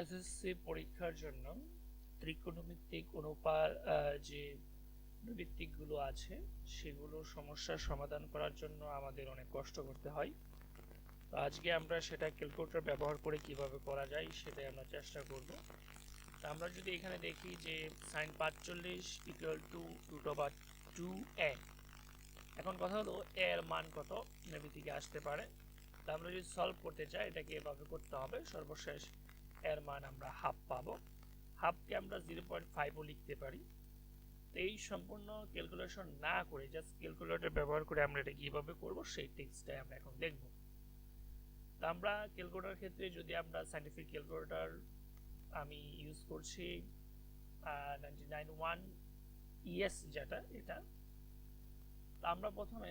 SSC পরীক্ষার জন্য, ত্রিকোণমিতিক অনুপাত যে ভিত্তিকগুলো আছে, সেগুলো সমস্যার সমাধান করার জন্য আমাদের অনেক কষ্ট করতে হয়। তো আজকে আমরা সেটা ক্যালকুলেটর ব্যবহার করে কীভাবে করা যায়, সেটাই আমরা চেষ্টা করব। তো আমরা যদি এখানে দেখি যে সাইন পাঁচচল্লিশ equal to root over two এ এখন কথা হলো এর মান কত, নেভি থেকে আসতে পারে। তো আমরা যদি সলভ করতে চাই, এটাকে এভাবে করতে হবে, সর্বশেষ এর মান আমরা হাফ পাবো। হাফকে আমরা জিরো পয়েন্ট ফাইভও লিখতে পারি। তো এই সম্পূর্ণ ক্যালকুলেশন না করে জাস্ট ক্যালকুলেটর ব্যবহার করে আমরা এটা কীভাবে করব, সেই টেক্সটাই আমরা এখন দেখব। তো আমরা ক্যালকুলেটর ক্ষেত্রে যদি আমরা সাইন্টিফিক ক্যালকুলেটর আমি ইউজ করছি নাইনটি নাইন ওয়ান ইএস যেটা, এটা, তো আমরা প্রথমে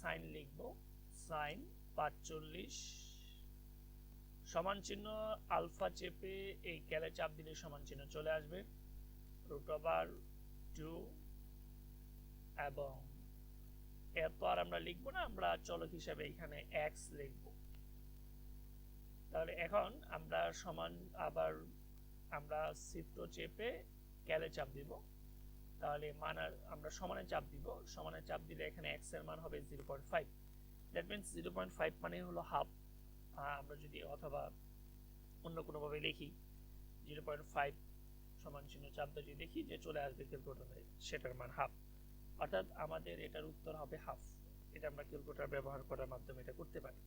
সাইন লিখব। সাইন পাঁচচল্লিশ সমান চিহ্ন, আলফা চেপে এই ক্যালে চাপ দিলে সমান চিহ্ন চলে আসবে। রুট ওভার টু এবং এরপর আমরা লিখব না, আমরা চলক হিসাবে এখানে এক্স লিখব। তাহলে এখন আমরা সমান আবার আমরা শিফট চেপে ক্যালে চাপ দিব। তাহলে মান আর আমরা সমানে চাপ দিব। সমানে চাপ দিলে এখানে এক্সের মান হবে zero point five that means zero point five মানে হলো হাফ আমরা যদি অথবা অন্য কোনোভাবে লিখি জিরো পয়েন্ট ফাইভ সমান চিহ্ন চাপ দিয়ে যদি দেখি যে চলে আসবে ক্যালকুলেটারে সেটার মান হাফ অর্থাৎ আমাদের এটার উত্তর হবে হাফ এটা আমরা ক্যালকুলেটর ব্যবহার করার মাধ্যমে এটা করতে পারি।